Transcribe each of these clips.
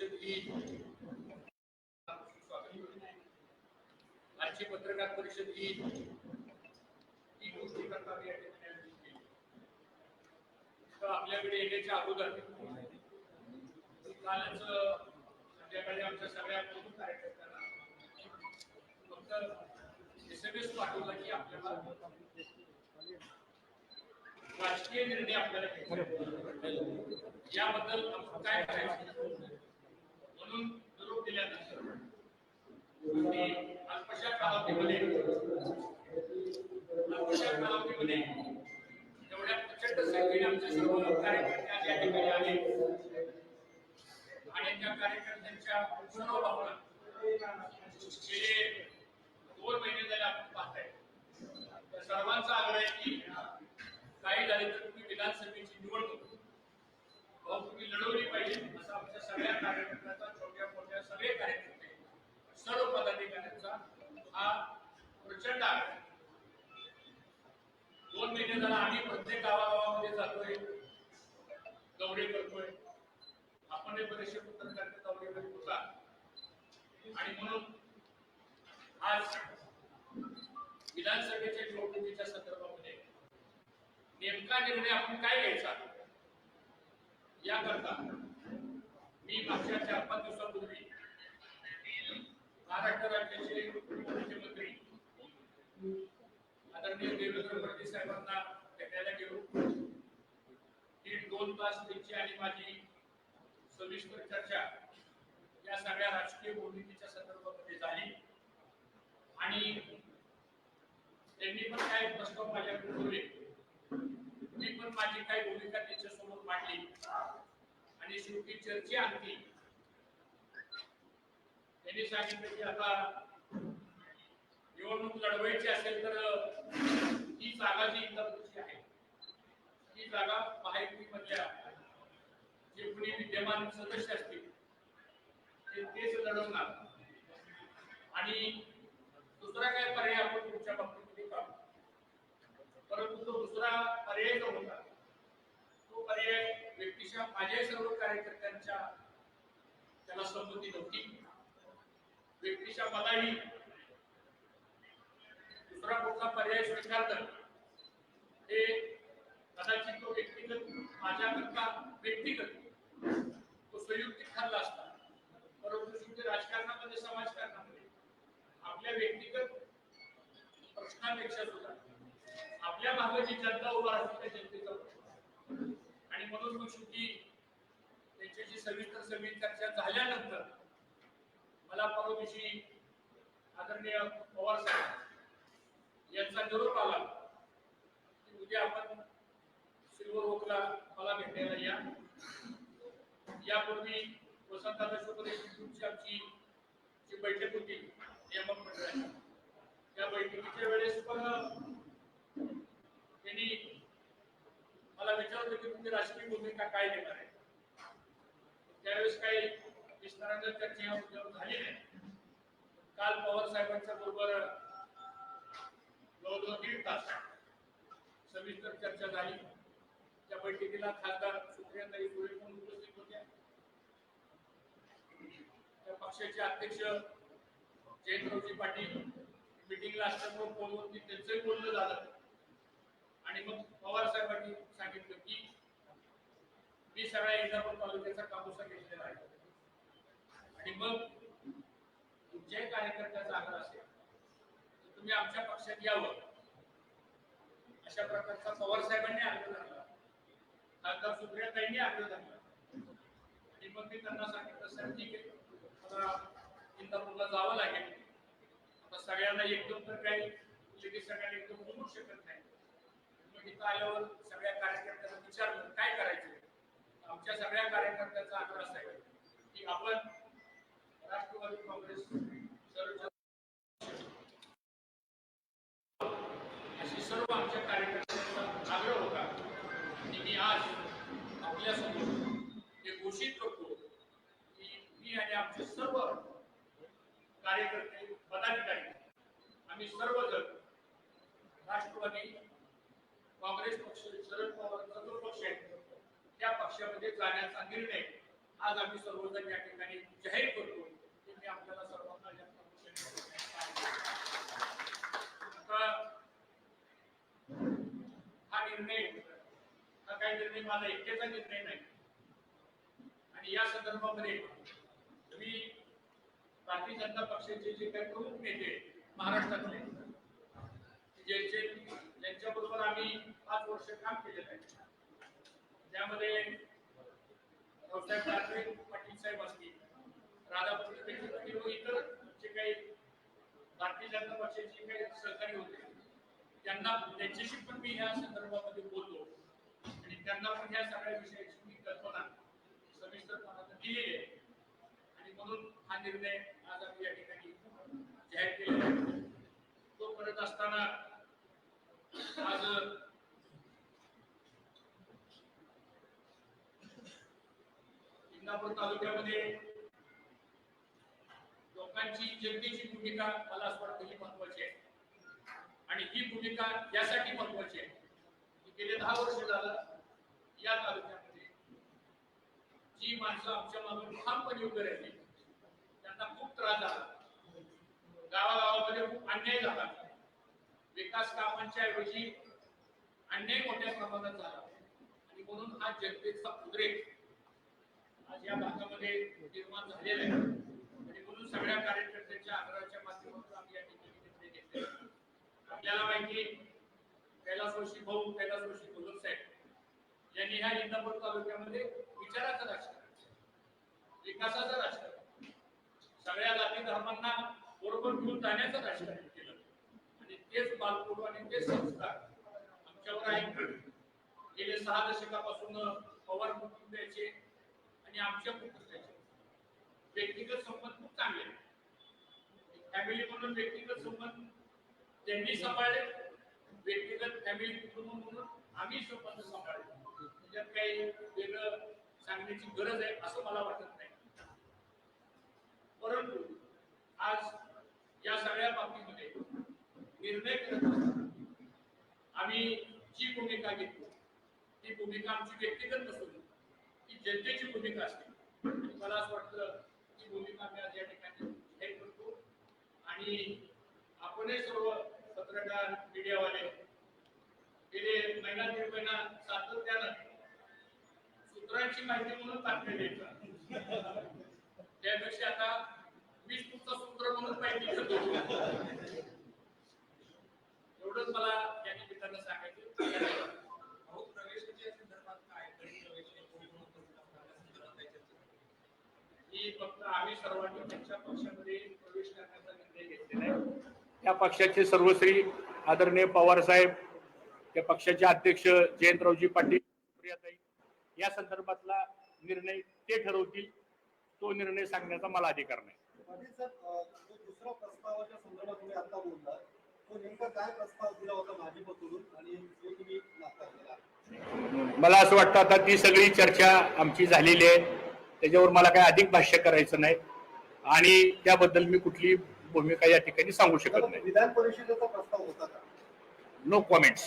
परिषद ही आजची पत्रकार परिषद ही ही गोष्टी करता या ठिकाणी तर आपल्याकडे येण्याच्या अगोदर कालच संध्याकाळी आमच्या सगळ्या प्रमुख कार्यकर्त्यांना फक्त एस एम एस पाठवला की आपल्याला राजकीय निर्णय आपल्याला घ्यायचे याबद्दल काय करायचं म्हणून निरोप दिल्यानंतर अल्पशा कालावधीमध्ये अल्पशा कालावधीमध्ये एवढ्या प्रचंड संख्येने आमचे सर्व कार्यकर्ते आज या ठिकाणी आले आणि त्या कार्यकर्त्यांच्या सर्व भावना गेले दोन महिने झाले आपण पाहताय त्या सर्वांचा आग्रह आहे की काही झाले तर तुम्ही विधानसभेची निवडणूक भाऊ तुम्ही लढवली पाहिजे असं आमच्या सगळ्या कार्यकर्त्यांचा छोट्या मोठ्या सगळे कार्यकर्ते सर्व पदाधिकाऱ्यांचा हा प्रचंड आग्रह आहे. दोन महिने झाला आम्ही प्रत्येक गावागावामध्ये जातोय दौरे करतोय आपण हे बरेचसे पत्रकार दौरे करीत होता नाही म्हणून आज विधानसभेच्या निवडणुकीच्या संदर्भामध्ये नेमका निर्णय आपण काय घ्यायचा? याकरता मी मागच्या चार पाच दिवसापूर्वी महाराष्ट्र राज्याचे मुख्यमंत्री आदरणीय देवेंद्र फडणवीस साहेबांना भेटायला गेलो. दीड दोन तास त्यांची आणि माझी सविस्तर चर्चा या सगळ्या राजकीय भूमिकेच्या संदर्भामध्ये झाली. आणि त्यांनी पण काही प्रश्न माझ्याकडे ठेवले मी पण माझी काही भूमिका त्यांच्यासमोर मांडली. आणि शेवटी चर्चा आणली त्यांनी सांगितलं की आता निवडणूक लढवायची असेल तर ही जागा जी इंदापूरची आहे ही जागा महायुतीमधल्या जे कुणी विद्यमान सदस्य असतील म्हणजे ते तेच लढवणार आणि दुसरा काय पर्याय आपण पुढच्या बाबतीमध्ये पाहू. परंतु तो दुसरा पर्याय जो होता तो पर्याय व्यक्तीच्या माझ्या सर्व कार्यकर्त्यांच्या त्याला संमती नव्हती. व्यक्तीच्या मलाही दुसरा कुठला पर्याय स्वीकारलं. हे कदाचित तो व्यक्तिगत माझ्याकरता व्यक्तिगत तो संयुक्तिक ठरला असता परंतु शेवटी राजकारणामध्ये समाजकारणामध्ये आपल्या व्यक्तिगत प्रश्नापेक्षा सुद्धा. आपल्या मागे जी जनता उभा असते त्या जनतेचा आणि म्हणून मग शेवटी त्यांच्याशी सविस्तर सगळी चर्चा झाल्यानंतर मला परवा दिवशी आदरणीय पवार साहेब यांचा निरोप आला की उद्या आपण सिल्वर ओकला मला भेटायला या. यापूर्वी वसंतदादा शुक्रे तुमची आमची जी बैठक होती नियामक मंडळाने. त्या बैठकीच्या वेळेस पण त्यांनी मला विचारलं की तुमची राजकीय भूमिका काय देणार आहे? त्यावेळेस काही विस्ताराने चर्चा या मुद्द्यावर झाली नाही. काल पवार साहेबांच्या बरोबर जवळजवळ दीड तास सविस्तर चर्चा झाली. त्या बैठकीला खासदार सुप्रियाताई सुळे पण उपस्थित होत्या. त्या पक्षाचे अध्यक्ष जयंतरावजी पाटील मिटिंगला असल्यामुळे फोनवरती त्यांचंही बोलणं झालं. आणि मग पवार साहेबांनी सांगितलं की मी सगळ्या इंदापूर तालुक्याचा कापूसा घेतलेला आहे. आणि मग तुमच्याही कार्यकर्त्या जागा असेल तर तुम्ही आमच्या पक्षात यावं. अशा प्रकारचा पवार साहेबांनी आग्रह धरला. खासदार सुप्रियाताईंनी आग्रह धरला. आणि मग मी त्यांना सांगितलं सर ठीक आहे. मला इंदापूरला जावं लागेल. सगळ्यांना एकदम तर काही लगेच सगळ्यांना एकदम बोलू शकत नाही. मग इथं आल्यावर सगळ्या कार्यकर्त्यांना विचारलं काय करायचं आमच्या सगळ्या कार्यकर्त्यांचा आग्रह असा आहे की आपण राष्ट्रवादी काँग्रेस सर्व अशी सर्व आमच्या कार्यकर्त्यांचा आग्रह होता आणि मी आज आपल्यासमोर हे घोषित करतो की मी आणि आमचे सर्व कार्यकर्ते पदाधिकारी आम्ही सर्वजण राष्ट्रवादी काँग्रेस पक्ष शरद पवार चतुर पक्ष त्या पक्षामध्ये जाण्याचा निर्णय आज आम्ही सर्वजण या ठिकाणी जाहीर करतो. ते मी आपल्याला सर्वांना या आता हा निर्णय हा काही निर्णय? माझा एकट्याचा निर्णय नाही. आणि या संदर्भामध्ये मी भारतीय जनता पक्षाचे जे काही प्रमुख नेते आहेत, ज्यांचे ज्यांच्याबरोबर आम्ही पाच वर्ष काम केलेलं आहे त्यामध्ये रावसाहेब ठाकरे पाटील साहेब असतील राधापूर विखे इतर जे काही भारतीय जनता पक्षाचे काही सहकारी होते त्यांना त्यांच्याशी पण मी ह्या संदर्भामध्ये बोललो. आणि त्यांना पण ह्या सगळ्या विषयाची मी कल्पना सविस्तर दिलेली आहे. आणि म्हणून हा निर्णय आज आम्ही या ठिकाणी जाहीर केलेला आहे तो करत आज इंदापूर तालुक्यामध्ये लोकांची जनतेची भूमिका मला असं वाटतं ही महत्वाची आहे. आणि ही भूमिका यासाठी महत्वाची आहे की गेले दहा वर्ष झालं या तालुक्यामध्ये जी माणसं आमच्या मागून ठामपणे उभे राहिली त्यांना खूप त्रास झाला. गावागावामध्ये खूप अन्याय झाला. विकास कामांच्या ऐवजी अन्याय मोठ्या प्रमाणात झाला. आणि म्हणून हा जनतेचा उद्रेक आज या भागामध्ये निर्माण झालेला आहे. आणि म्हणून सगळ्या कार्यकर्त्यांच्या आग्रहाच्या माध्यमातून आम्ही या ठिकाणी निर्णय घेतले आपल्याला माहिती कैलासवासी भाऊ कैलासवासी भगत साहेब यांनी ह्या इंदापूर तालुक्यामध्ये विचाराचं राजकारण विकासाचं राजकारण सगळ्या जाती धर्मांना बरोबर घेऊन जाण्याचं राजकारण तेच बालपूर्व आणि तेच संस्कार आमच्यावर आहे. गेले सहा दशकापासून पवार कुटुंबियाचे आणि आमच्या कुटुंबियाचे व्यक्तिगत संबंध खूप चांगले फॅमिली म्हणून व्यक्तिगत संबंध त्यांनी सांभाळले. व्यक्तिगत फॅमिली कुटुंब म्हणून आम्ही संबंध सांभाळले. त्याच्यात काही वेगळं सांगण्याची गरज आहे असं मला वाटत नाही. परंतु आज या सगळ्या बाबतीमध्ये निर्णय करत असताना आम्ही जी भूमिका घेतली ती भूमिका आमची व्यक्तिगत नसून ती जनतेची भूमिका असते. मला असं वाटतं ती भूमिका मी आज या ठिकाणी. हे करतो आणि आपणही सर्व पत्रकार मीडियावाले गेले महिना दीड महिना सातत्यानं सूत्रांची माहिती म्हणून बातम्या द्यायचा त्यापेक्षा आता मीच तुमचा सूत्र म्हणून माहिती देतो मला या निमित्तानं सांगायचं भाऊ प्रवेशाच्या संदर्भात काय गट प्रवेश कोणी कोण करू शकतात या संदर्भात काही चर्चा झाली? की फक्त आम्ही सर्वांनी त्यांच्या पक्षामध्ये प्रवेश करण्याचा निर्णय घेतलेला आहे. त्या पक्षाचे सर्वश्री आदरणीय पवार साहेब त्या पक्षाचे अध्यक्ष जयंतरावजी पाटील सुप्रियाताई या संदर्भातला निर्णय ते ठरवतील. तो निर्णय सांगण्याचा मला अधिकार नाही. दुसरा प्रस्तावाच्या संदर्भात तुम्ही आता बोलला तो नेमका काय प्रस्ताव दिला होता भाजपकडून आणि जो तुम्ही नाकारलेला मला असं वाटतं आता ती सगळी चर्चा आमची झालेली आहे. त्याच्यावर मला काही अधिक भाष्य करायचं नाही. आणि त्याबद्दल मी कुठली भूमिका या ठिकाणी सांगू शकत नाही. विधान परिषदेचा प्रस्ताव होता का? नो कॉमेंट्स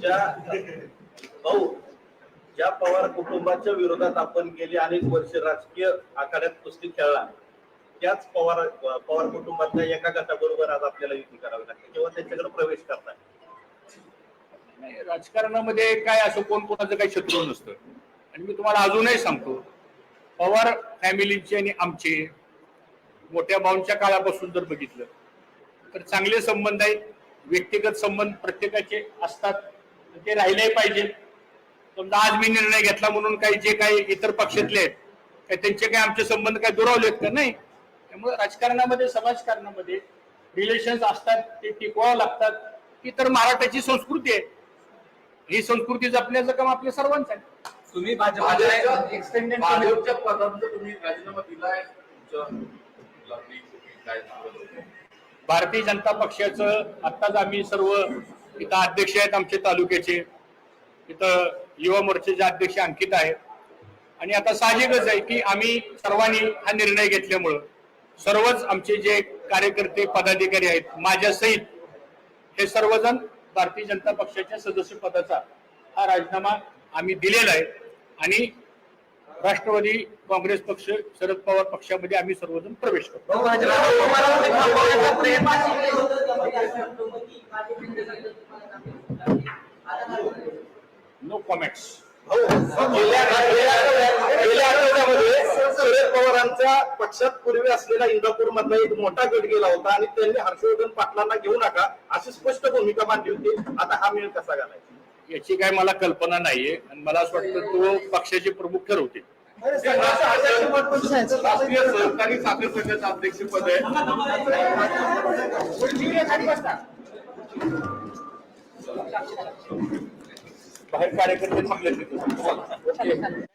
ज्या भाऊ ज्या पवार कुटुंबाच्या विरोधात आपण गेली अनेक वर्ष राजकीय आखाड्यात कुस्ती खेळला. त्याच पवार पवार कुटुंबातल्या एका गटाबरोबर आज आपल्याला युती करावी लागते किंवा त्यांच्याकडे प्रवेश करतात नाही, राजकारणामध्ये काय असं कोण कोणाचं काही शत्रू नसतं. आणि मी तुम्हाला अजूनही सांगतो पवार फॅमिलीचे आणि आमचे मोठ्या भाऊंच्या काळापासून जर बघितलं तर चांगले संबंध आहेत व्यक्तिगत संबंध प्रत्येकाचे असतात ते राहिलेही पाहिजे. समजा आज मी निर्णय घेतला म्हणून काही जे काही इतर पक्षातले आहेत काय त्यांचे काही आमचे संबंध काय आहेत का? नाही. त्यामुळे राजकारणामध्ये समाजकारणामध्ये रिलेशन्स असतात ते टिकवावं लागतात. ही तर महाराष्ट्राची संस्कृती आहे. ही संस्कृती जपण्याचं काम आपल्या सर्वांचं आहे. तुम्ही भाजपच्या एक्सटेंडेड पदांचा तुम्ही राजीनामा दिलाय भारतीय जनता पक्षाचं आत्ताच आम्ही सर्व इथं अध्यक्ष आहेत आमचे तालुक्याचे. इथं युवा मोर्चाचे अध्यक्ष अंकित आहेत. आणि आता साहजिकच आहे की आम्ही सर्वांनी हा निर्णय घेतल्यामुळं सर्वच आमचे जे कार्यकर्ते पदाधिकारी आहेत माझ्या सहित हे सर्वजण भारतीय जनता पक्षाच्या सदस्य पदाचा हा राजीनामा आम्ही दिलेला आहे. आणि राष्ट्रवादी काँग्रेस पक्ष शरद पवार पक्षामध्ये आम्ही सर्वजण प्रवेश करतो. नो कॉमेंट्स गेल्या गेल्या- गेल्या आठवड्यामध्ये शरद पवारांच्या पक्षात पूर्वी असलेला इंदापूर मधला एक मोठा गट गेला होता आणि त्यांनी हर्षवर्धन पाटलांना घेऊ नका अशी स्पष्ट भूमिका मांडली होती. आता हा मेळ कसा घालायचा? याची काय मला कल्पना नाहीये. आणि मला असं वाटतं तो पक्षाचे प्रमुख ठरवतील. राष्ट्रीय सहकारी साखर संघाचं अध्यक्षपद आहे. बाहेर कार्यकर्ते थांबले तिथे.